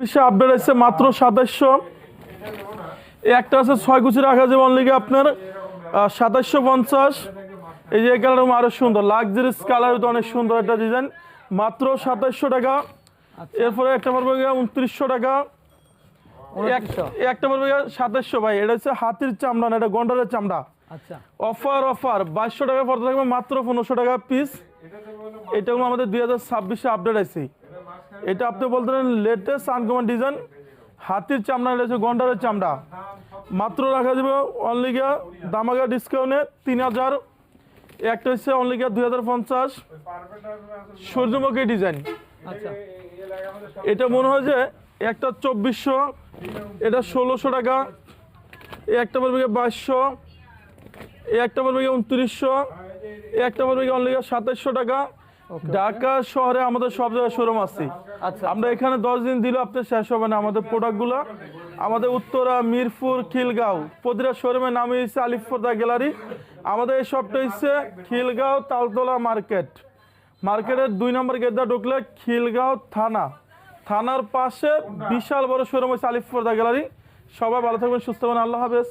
বিশ্বে আপডেট আছে মাত্র সাতাশশো। একটা আছে ছয় কুচি রাখা যাবে অনলিগে আপনার? সাতাশশো পঞ্চাশ। এই যে কালার আরও সুন্দর। লাক্সারিস কালার অনেক সুন্দর একটা ডিজাইন মাত্র সাতাশশো টাকা। এরপরে একটা পড়বে উনত্রিশশো টাকা। একটা পড়বে সাতাশশো ভাই। এটা হচ্ছে হাতির চামড়া না এটা গন্ডারের চামড়া। আচ্ছা। অফার অফার বাইশশো টাকা পড়তে থাকবে মাত্র পনেরোশো টাকা পিস এটা আমাদের দুই হাজার ছাব্বিশে আপডেট আছে। এটা আপনি বলতে পারেন লেটেস্ট আনকমন ডিজাইন হাতির চামড়া রয়েছে গন্ডারের চামড়া। মাত্র রাখা যাবে অনলি গিয়া দামাগা ডিসকাউন্টে তিন হাজার একটা হচ্ছে অনলি গিয়া দুই হাজার পঞ্চাশ। সূর্যমুখী ডিজাইন আচ্ছা। এটা মনে হয় যে একটা চব্বিশশো এটা ষোলোশো টাকা এই একটা পড়বে গিয়ে বাইশশো এই একটা পড়বে গিয়ে উনত্রিশশো এই একটা পড়বে গিয়ে অনলি সাতাশশো টাকা। ঢাকা শহরে আমাদের সব জায়গায় শোরুম আছে। আচ্ছা। আমরা এখানে দশ দিন দিলেও আপনার শেষ হবে না। আমাদের প্রোডাক্টগুলো আমাদের উত্তরা মিরপুর খিলগাঁও প্রতিটা শোরুমের নাম হচ্ছে আলিফর্দা গ্যালারি। আমাদের এই শপটা হচ্ছে খিলগাঁও তালতলা মার্কেট। মার্কেটের দুই নম্বর গেটটা ঢুকলে খিলগাঁও থানা। থানার পাশে বিশাল বড় শোরুম হচ্ছে আলিফর্দা গ্যালারি। সবাই ভালো থাকবেন সুস্থ থাকবেন। আল্লাহ হাফেজ।